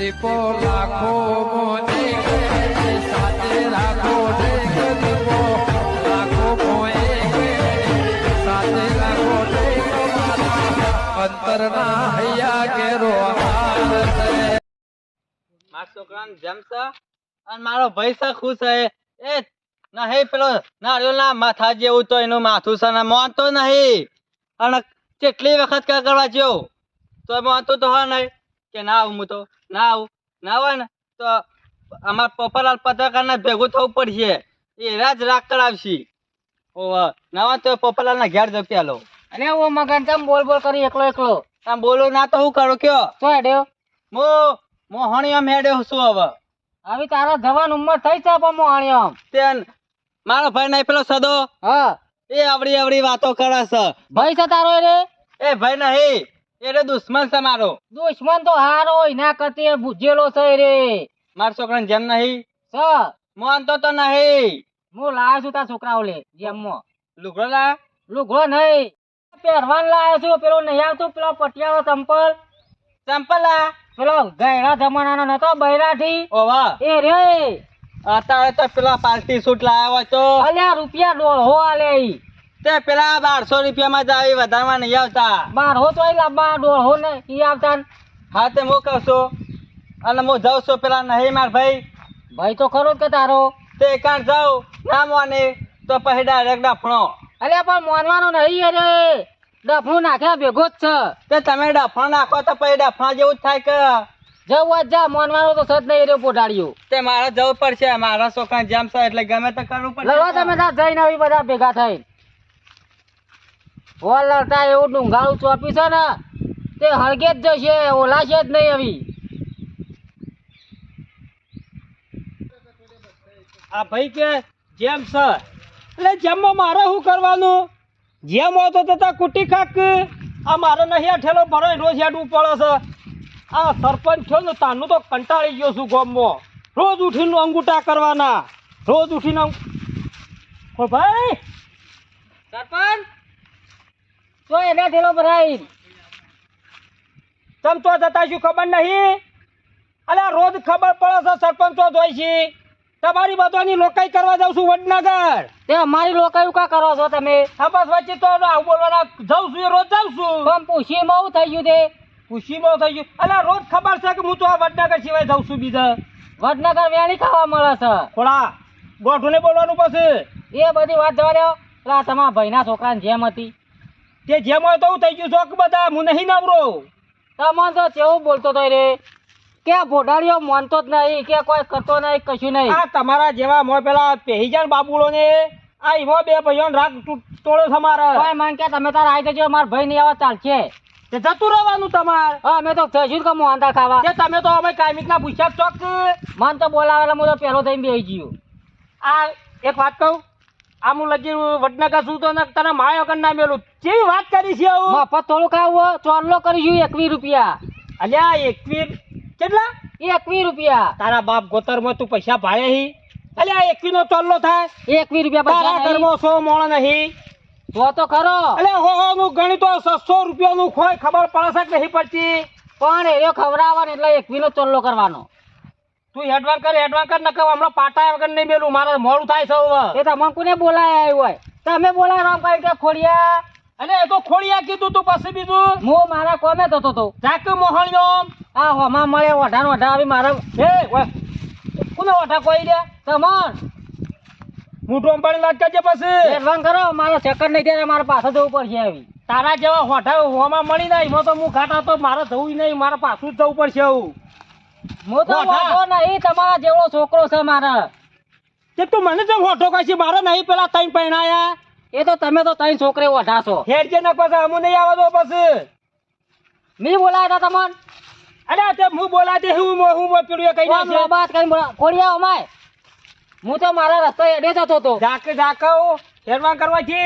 મોને અને મારો ભાઈ છે ખુશ હે એ નહીં પેલો નારિયેળના માથા જેવું તો એનું માથું છે ને માનતો નહીં. અને કેટલી વખત કા કરવા જેવું તો માનતો તો હા નહીં. કે ના આવું હું તો ના આવું. ના આવે ને તો અમારા પોપરલાલ પત્રકારને ભેગું થવું પડશે. એ રાજ રાગ કરાવશે. ઓહ ના તો પોપરલાલના ઘેર જવ પેલો અને ઓ મગન તમ બોલ બોલ કરી એકલો એકલો. આમ બોલો ના તો હું કરો કયો? તો હેડ્યો? મો મોહણી આમ હેડ્યો શું હવે. હવે તારા જવાન ઉંમર થઈ છે પણ મોહાણી આમ. તે મારો ભાઈ નહીં પેલો સદો? હા. એ આવડી આવડી વાતો કરે છે. ભાઈ છે તારો રે? એ ભાઈ નહીં. એટલે દુશ્મન છે મારો. દુશ્મન તો હારો એના કરતી ભૂજેલો છે રે. મારા છોકરાને જેમ નહીં. સ. માનતો તો નહીં. હું લાવ્યો છું તાર છોકરાઓ લે જેમમાં. લુગડો લા લુગડો નહીં. પહેરવાન લાવ્યો છું પેલો નહીં આવતું પેલો પટિયાળો ચંપલ. ચંપલ લા પેલો ગયડા જમાનાનો નતો બૈરાઠી. ઓવા એ રે. અત્યારે તો પેલા પાર્ટી સૂટ લાવ્યા હોય તો અલ્યા રૂપિયા ડોળો આલે ઈ. તે પેલા બારસો રૂપિયામાં જ આવી વધારવા નહીં આવતા. બાર હો તો લાંબા દોઢો ને એ આવતા. હા તે હું કહું છું. અને હું જાઉં છું પેલા નહીં માર ભાઈ. ભાઈ તો ખરો કે તારો. તે કાંઈ જાઉં ના માને તો પછી ડાયરેક્ટ ડફણો. અરે પણ મોનવાનો નહીં અરે. ડફનું નાખ્યા ભેગો જ છે. તે તમે ડફણ નાખો તો પછી ડફણા જેવું જ થાય કે. જવું જ જા મોનવાનો તો સજ નહીં રહ્યો પોટાડ્યો તે મારે જવું પડશે મારા છોકરા જેમ છે એટલે ગમે તો કરવું લડવા તમે જઈને આવી બધા ભેગા થઈ હોલ લડતા એવું ડુંગાળું ચોપ્યું છે ને તે હળગે જ જશે ઓલાશે જ નહીં આવી. આ ભાઈ કે જેમ છે. એટલે જેમમાં મારે શું કરવાનું? જેમ હોતો તો તથા કુટી ખાક. આ મારે નહીં અઠેલો ઠેલો ભરો રોજ હેડવું પડે છે. આ સરપંચ થયો ને તાનું તો કંટાળી ગયો છું ગોમમાં. રોજ ઉઠીને અંગૂઠા કરવાના. રોજ ઉઠીને ભાઈ! સરપંચ! તો એના ઠેલો ભરાઈ તમ તો જતા શું ખબર નહીં? અલે રોજ ખબર પડે છે સરપંચો જોઈ છે. તમારી બધાની લોકાઈ કરવા જાઉં છું વડનગર. તે અમારી લોકાઈ કા કરો છો તમે? હા બસ વચ્ચે તો આવું બોલવાના જાઉં છું રોજ જાઉં છું. પણ પૂછી હું થઈ ગયું તે. ખુશીમાં થઈ ગયું. અલ્યા રોજ ખબર છે કે હું તો આ વડનગર સિવાય જાઉં છું બીજા. વડનગર વેણી ખાવા મળે છે. થોડા ગોઠું ને બોલવાનું પછી. એ બધી વાત જવા દો. પેલા તમારા ભાઈના છોકરાની જેમ હતી. તે જેમ હોય તો હું થઈ ગયું શોખ બધા હું નહીં નવરો. તમને તો કેવું બોલતો તો રે? કે ભોડાડીઓ માનતો જ નહીં કે કોઈ કરતો નહીં કશું નહીં. આ તમારા જેવા મો પેલા પેહીજાન બાબુલો ને આ ઈમો બે ભાઈઓ રાગ તોડો છે મારે. કોઈ માન કે તમે તારા આવી જજો મારા ભાઈ નહીં આવા ચાલશે. તે જતું રહેવાનું તમારે. હા અમે તો થઈશું કે મોહનતા ખાવા. તે તમે તો અમે કાયમિક ના પૂછ્યા ચોક. મન તો બોલાવેલા હું તો પહેલો થઈને બેસી ગયો. આ એક વાત કહું આ હું લગી વડનગર છું તો તને માયો કર ના મેલું કેવી વાત કરી છે આવું? મફત થોડું ખાવું ચોરલો કરીશું એકવીસ રૂપિયા. અલ્યા એકવીસ? કેટલા? એકવીસ રૂપિયા. તારા બાપ ગોતરમાં તું પૈસા ભાડે હી? અલ્યા એકવી નો ચોલ્લો થાય. એકવીસ રૂપિયા તારા. ઘરમાં સો મોણ નહીં. તો તો ખરો. અલે હો હો નું ગણિત સસ્સો રૂપિયા નું ખોય ખબર પડે છે કે નહીં પડતી? પણ એ ખવડાવવાનો એટલે એકવીસ નો ચોરલો કરવાનો. તું હેડવાન કર હેડવાન કર નકર હમણાં પાટા વગર નહીં મેલું. મારે મોડું થાય છે એ તમને કોને બોલાય આવ્યું હોય? તમે બોલાય રામ કઈ કે ખોડિયા. અને એ તો ખોડિયા કીધું તું પછી બીજું? હું મારા કોમે થતો તો જાક મોહણિયો આ હોમાં મળે વઢાણ ઓઢા આવી મારા એ કોને ઓઢા કોઈ દે? તમન. મૂઠું અંબાણી કરજે પછી. એડવાન્સ કરો મારો ચક્કર નહીં થાય મારે પાછળ જવું પડશે આવી. તારા જેવા હોઠા હોમાં મળી ના એમાં તો હું ઘાટા તો મારે જવું નહીં મારે પાછું જ જવું પડશે આવું. હું તો. વાંધો નહીં તમારા જેવડો છોકરો છે મારા. તે તું મને તો હોઠો કહે છે મારે નહીં પેલા ત્રણ પૈણાયા એ તો તમે તો ત્રણ છોકરે વઢા છો. હેડ જે ને પછી અમુ નહીં આવવા દો પછી. મી બોલાયા હતા તમને? અરે તે હું બોલા હું હું પેલું કઈ કરીને બોલા ખોડિયા અમાય. હું તો મારા રસ્તે એડે જતો હતો. જાક જાકાઓ હેરવાન છે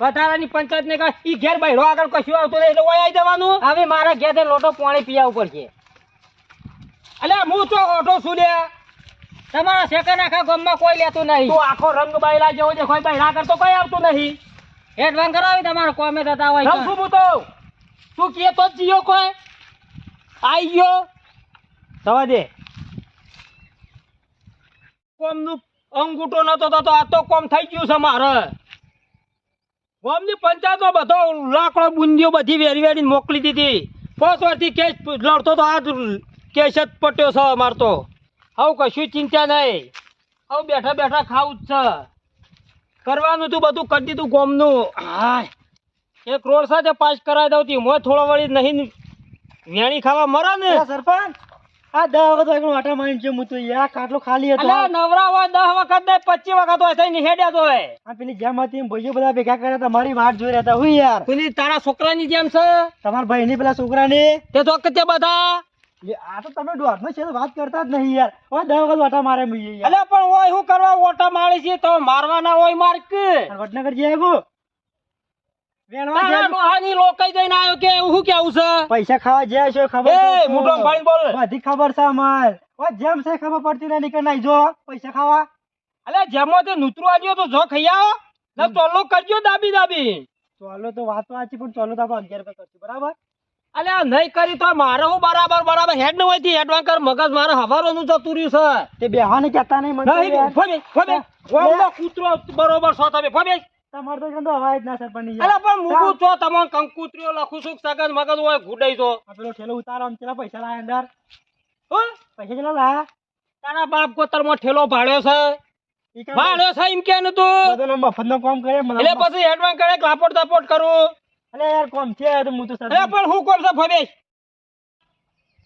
વધારાની પંચાયત ને ઈ ઘેર બહેરો આગળ કશું આવતું નહીં એટલે ઓય આવી જવાનું. હવે મારા ઘેર લોટો પાણી પીવું પડશે અલે હું તો ઓટો છું લે તમારા સેકન્ડ આખા ગામમાં કોઈ લેતું નહીં. તું આખો રંગ બાયલા જેવો છે કોઈ બહેરા કરતો કોઈ આવતું નહીં. એડવાન્સ કરાવી તમારો કોમે થતા હોય રંગ. છું તો તું કે તો જીયો કોઈ આઈ ગયો. થવા દે. કોમનું અંગૂઠો નતો તો આ તો કોમ થઈ ગયું છે મારે. કોમની પંચાયતો બધો લાકડો બુંદીઓ બધી વેરી વેરી મોકલી દીધી. પોસ વર્ષથી કેસ લડતો તો આ કેસ જ પટ્યો છે અમાર તો. હવે કશું ચિંતા નહીં. હવે બેઠા બેઠા ખાવું જ છે. કરવાનું તું બધું કરી દીધું ગોમનું. હા એક રોડ સાથે પાસ કરાવી દઉં તી. મોય થોડો વળી નહીં વેણી ખાવા મરે ને. સરપંચ આ દસ વખત વાગ્યાનો આટા મારીને છે હું તો યાર કાટલો ખાલી હતો. અલા નવરા હોય દસ વખત નહીં પચીસ વખત હોય થઈ નિહેડ્યા તો હોય. આ પેલી જેમ હતી ભાઈઓ બધા ભેગા કર્યા હતા મારી વાટ જોઈ રહ્યા હતા. હું યાર. પેલી તારા છોકરાની જેમ છે? તમારા ભાઈ ની પેલા છોકરાની? તે તો બધા. આ તો તમે દોઢનો છે વાત કરતા જ નહીં યાર. હવે વખત મારે મુઈએ યાર. અલ્યા પણ હોય શું કરવા ઓટા મારી છે? તો મારવાના હોય માર્ક વડનગર જઈ આવ્યો પૈસા ખાવા જ્યાં છે ખબર બધી ખબર છે અમાર. જેમ છે ખબર પડતી નહીં નીકળ નાઈ જો. પૈસા ખાવા. અલે જેમો તે નુતરું આવ્યો તો જો ખાઈ આવો. ને ટોલો કરજો દાબી દાબી ચોલો તો વાત વાંચી પણ ચોલો તો આપણે અગિયાર રૂપિયા કરશું બરાબર? અલ્યા નહીં કરી તો મારે હું બરાબર બરાબર. હેડ ન હોયથી હેડવાન કર મગજ મારે હવારોનું જતું રહ્યું છે. તે બેહાને કહેતા નહીં મને નહીં ફોબે ફોબે ઓમનો કૂતરો બરોબર છો તમે ફોબે તમાર તો અવાજ જ ના સર પણ અલે પણ મુકુ છો તમને કંકુત્રીઓ લખું છું સગન મગજ હોય ગુડાઈ છો. આ પેલો ઠેલો ઉતારો આમ ચેલા પૈસા લાય અંદર? હો? પૈસા ચેલા લાયા? તારા બાપ કોતરમાં ઠેલો ભાડ્યો છે. ભાડ્યો છે એમ કે તું. બધાનો મફતનો કામ કરે એટલે પછી હેડવાન કરે લાપોટ તાપોટ કરું. અલે યાર કોમ છે તો હું તો અરે પણ હું કોમ છે ભવેશ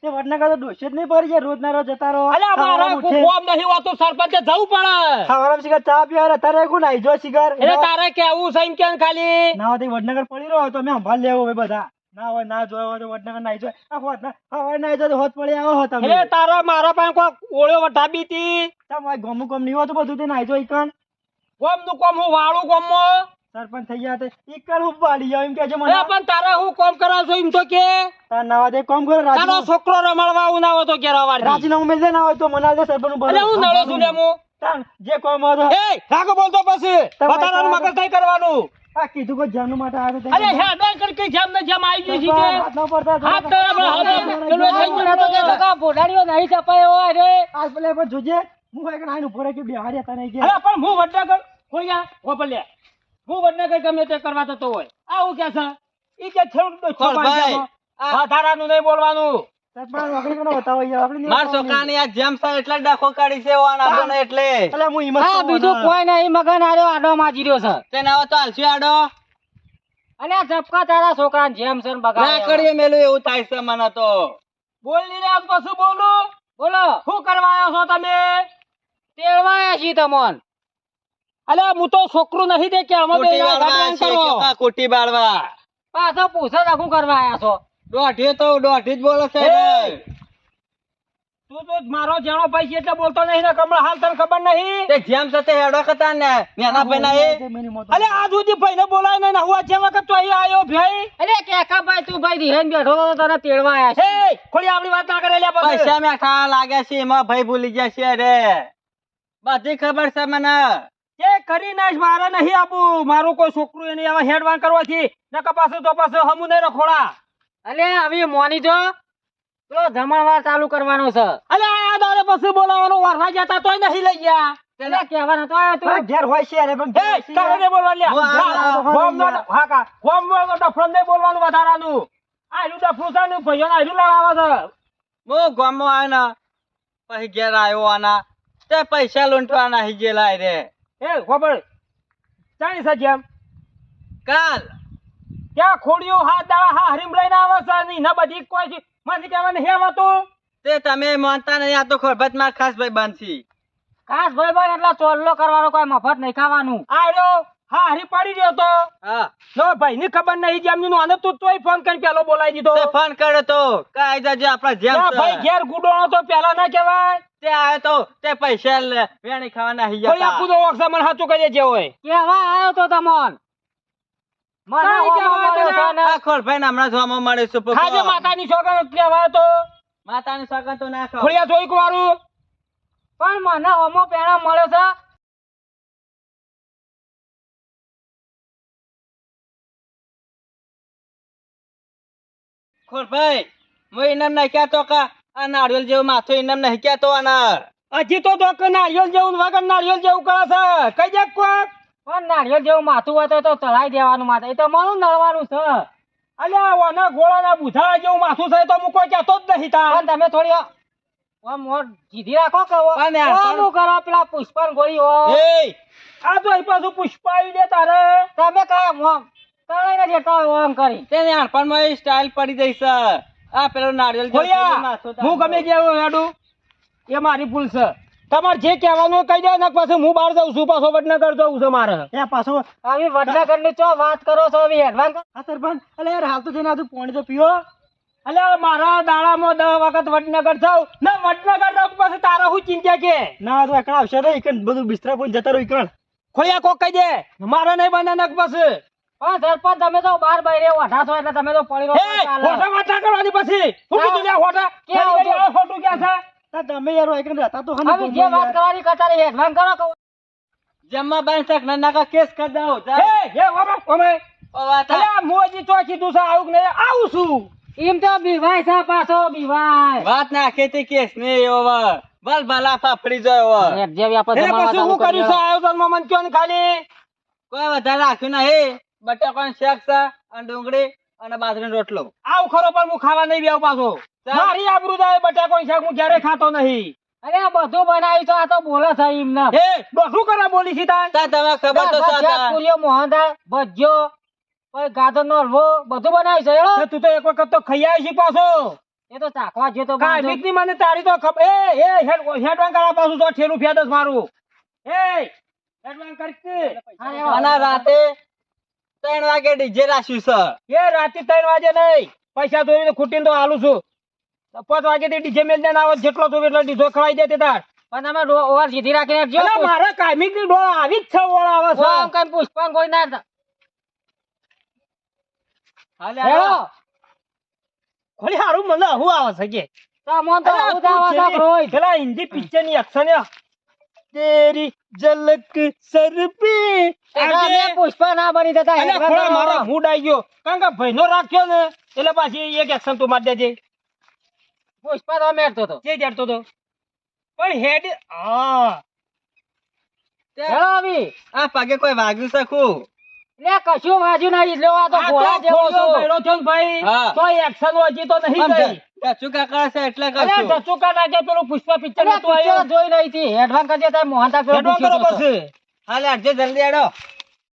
તે વડનગર તો ડોશે જ નહીં પડી છે રોજ ના રોજ જતા રહો. અલે મારા કોમ નહીં હોતું સરપંચ જવું પડે. સવારમાં સિગર ચા પીવા તારે કોણ નાઈ જો સિગર એટલે તારે કેવું છે એમ કેમ ખાલી? ના હોય વડનગર પડી રહ્યો તો મેં સંભાળ લેવો ભાઈ બધા. ના હોય ના જોયો હોય તો વડનગર નાઈ જોય. આ હોત ના હવે નાઈ જોયો હોત પડી આવો હો તમે એટલે તારા મારા પાસે કોઈ ઓળ્યો વટાબી હતી તમે ગમું ગમ નહીં હોતું બધું તે નાઈ જોઈ કણ. ગમનું કોમ હું વાળું કોમમાં સરપંચ થઈ ગયા તે ઈકણ હું પાડી જાવ એમ કે છે મને પણ તારા હું કોમ કરાવ કરાવશો એમ તો કે? તાર ના હોય કોમ કરો તારો છોકરો રમાડવા આવું ના હોય તો ઘેર આવવાથી. રાજીનામું મેલ દે ના હોય તો મને આલ દે સરપંચનું અરે હું નળો છું લે હું જે કોમ હતો એ રાખો બોલતો પછી. તો- મગજ નહીં કરવાનું. આ કીધું કે જાનનું માટે આવ્યો તો અરે અરે હેડ કર કે જામ ને જામ આવી ગઈ છે કે. હાથ ના પડતા હાથ તો આપણે હાથે પેલો થઈ ગયો તો કે. કાકા ભોડાડીઓ નહીં છપાયો હોય રે. આજ પેલે પણ જોજે. હું એક નાઈન ઊભો કે બિહારી હતા નહીં કે. અરે પણ હું વડનગર કોઈ આ ગોપાલ લે ગમે તે કરવા જતો હોય. આવું કે છે? ઈ કે છેવટ તો ખોલ ભાઈ. આ- વધારાનું નહીં બોલવાનું. સરપંચ નોકરી કોને બતાવો યાર આપણે નહીં માર બતાવવાની. આ જેમ છે એટલે ડખો કાઢી છે વાન આપણને એટલે. અલા હું હિંમત હા બીજું કોઈ નહીં મગન આર્યો આડો માજી રહ્યો છે. તેને હવે તો હાલશું આડો. અને આ ઝપકા તારા છોકરા જેમ છે ને ના કરીએ મેલું એવું થાય છે મને તો. બોલ રે પછી બોલું. બોલો. શું કરવા આવ્યો છો તમે? તેડવાયા છીએ તમોન. અલે હું તો છોકરું નહીં દે કે અમે બે બાળવા કરો કે બાળવા? પાછો પૂછો રાખું કરવા આયા છો? દોઢી તો દોઢી જ બોલે છે એ! તું તો મારો જાણો ભાઈ છે એટલે બોલતો નહીં ને કમળા હાલ તને ખબર નહીં? તે જેમ છે હેડો ખતા ને. નેના ભાઈના એ. તે મેની મોત અલે આજ સુધી ભાઈને બોલાય ને હું આજે વખત તો અહીં આવ્યો ભાઈ. અરે કેકા ભાઈ તું ભાઈ રીહેન બેઠો તો તને તેડવા આયા છે. ખોલી આપણી વાત ના કરે લે પૈસા મેં લાગ્યા છે એમાં ભાઈ ભૂલી ગયા છે રે બધી ખબર છે મને. એ કરી નાખ મારે નહીં આપું. મારું કોઈ છોકરું એને આવા હેડવાન કરવાથી. નકર પાછું તો પાછું હમુ નહીં રખોડા. અલે આવી મોની જો. પેલો જમણવાર ચાલુ કરવાનો છે. અલે આ દાડે પછી બોલાવાનો વારવા જતા તોય નહીં લઈ ગયા. એટલે કહેવાનો તો આયો તું. ઘેર હોય છે યાર, પણ એ તારે યાર. નહીં બોલવાનું. હું ના, હા કા. નહીં વધારાનું. આયલું ડફલું છે ને ભાઈઓને આયલું લડાવે છે. હું ગામમાં આવ્યો ને પછી ઘેર આવ્યો આના. તે પૈસા લૂંટવાના નાહી ગયેલા રે. એ ખબર? ચાણી છે જેમ કાલ. ત્યાં ખોડિયું હાથ દાડા હા હરીમ લઈને આવે છે ને એના બધી કોઈ છે. મને કહેવા હે વાતો તે તમે માનતા નહીં આ તો ખોરબતમાં ખાસ ભાઈ બાંધી ખાસ ભાઈ ભાઈ એટલે ચોલ્લો કરવાનો કોઈ મફત નહીં ખાવાનું. આયો હા હરી પડી રહ્યો તો. હા. નો ભાઈ ની ખબર નહીં જેમની નું અને તું તોય ફોન કરી પેલો બોલાવી દીધો. ફોન કર્યો તો. કાઈ જજે આપણા જેમ ભાઈ ઘેર ગુડો તો પેલા ના કહેવાય. તે તો તે પૈસા વેણી આપું તો મને દેજે હોય કેવા તો તમોન? મળે માતાની તો? માતાની સગન તો ના જોઈ પણ મને હોમો પેણા મળ્યો છે. ખોરભાઈ હું એને નહીં કહેતો કે? આ નાળિયેર જેવું માથું એને નહીં કહેતો અને હજી તો તો નાળિયેર જેવું વગર નાળિયેર જેવું કરે છે. કઈ દે કોક. પણ નાળિયેર જેવું માથું હોય તો ચડાઈ દેવાનું માથે. એ તો મારું નળવાનું છે. અલ્યા ઓના ગોળાના બુધા જેવું માથું છે તો હું કોઈ કહેતો જ નહીં તા પણ તમે થોડી આમ મોર જીધી રાખો કે ઓ- યાર, પણ- ઓલું કરો પેલા પુષ્પન ગોળી હો એ આ તો પાછું પુષ્પા દે તારે. તમે કઈ નથી જતા હોય ઓમ કરી. તેને નાનપણમાં સ્ટાઇલ પડી જઈશ આ પેલો નાળિયેર જેવું હું ગમે જેવું હેડું. એ મારી ભૂલ છે. તમારે જે કહેવાનું કહી દો ને પાછું હું બહાર જાઉં છું. પાછો વડનગર જવું છે મારે. એ પાછો આવી વડનગરની ચો વાત કરો છો આવી સરપંચ. અલે યાર હાલ તો જઈને આજુ પોણી તો પીવો અલ્યા મારા દાડામાં દસ વખત વડનગર જાઉં. ના વડનગર જાઉં પછી તારા હું ચિંતા કે? ના તો એકણ આવશે તો એકણ બધું બિસ્તરા પણ જતા રહો એકણ ખોયા કોક કહી દે. મારે નહીં બને નક પછી. સરપંચ તમે તો બાર બહાર વઢા છો એટલે તમે તો પડી રહો એ કરવાની પછી. હું કીધું લે હોટા ક્યાં ફરી ફરી આવતો? આ ખોટું ક્યાં છે? ના તમે યાર એકણ રહેતા તો હવે જે વાત કરવાની કચારી એડવાન્સ કરો કહો. જમવા બાર તક ના નાકા કેસ કરી દઉં જા. એ એ ઓમે ઓમે. ઓ વાત. આ. અલ્યા મોજી તો કીધું છે આવું કે આવું છું. એમ તો બીવાય છે પાછો બીવાય. વાત નાખે તે કેસ ને બસ. ભલ ભલા ફાફડી જોયો એક જેવી આપણે જમાવા હું કર્યું છે આયોજનમાં મન કયો ને ખાલી? કોઈ વધારે રાખ્યું નહીં. બટાકાનું શેક છે અને ડુંગળી અને બાજરીનો રોટલો. આવ ખરો પણ હું ખાવા નહીં બેવ પાછો. મારી આબરૂ જાય બટાકાનો શેક હું ક્યારે ખાતો નહીં. અરે આ બધું બનાવી તો આ તો બોલે છે એમને એ શું કરે બોલી સીતા તા તમે ખબર તો સાતા. પૂરીઓ મોહનદાળ ભજ્યો પછી ગાદર નો હલવો બધું બનાવી છે હેડો. તું તો એક વખત તો ખાઈ આવી છી પાછો. એ તો ચાખવા જે તો કાઈ બીકની મને તારી તો ખબર એ એ હેડ હેડવાન કરા પાછું તો ઠેલું ફેદસ મારું. એ હેડવાન કરકે અને રાતે ત્રણ વાગે ડીજે રાખ્યું છે એ રાતે ત્રણ વાગે નહીં. પૈસા ધોઈને ખૂટીને તો હાલું છું. પાંચ વાગે થી ડીજે મેલ દેને આવે જેટલો જોવે એટલો ડીજો ખવાઈ દે તાર. પણ અમે ઓવર સીધી રાખીને જો મારા કામિકની ડોળ આવી જ છે ઓળ આવે છે. આમ કઈ પુષ્પાંગ કોઈ ના. હાલે હાલો. ખોલી હારું મને હું આવે છે કે. તો મન તો આવું જ આવે છે પેલા હિન્દી પિક્ચરની એક્શન તેરી ઝલક સર પે એટલે અમે પુષ્પા ના બની જતા અલા, હેડવા મારો મૂડ આઈ ગયો કારણ કે ભાઈનો રાખ્યો ને એટલે પાછી એક એક્શન તું મારી દેજે। પુષ્પા તો મેરતો તો જે જડતો તો પણ હેડ હા. આવી. આ પાગે કોઈ વાગ્યું શકું લે કશું વાજ્યું નહીં. લેવા તો ઘોડા જેવો છો. ભાઈ. હા. તો એક્શન હજી તો નહીં ગઈ ટચું કાકા છે એટલે અરે કરશું. નાખે પેલું પુષ્પા પિક્ચર અરે નતું આવ્યું જોઈ નહીં હતી. હેડવાન કરજે તાર મોહનદાળ પેલો હેડવા પૂછ્યો કરો પછી. હાલે અડજો જલ્દી આડો.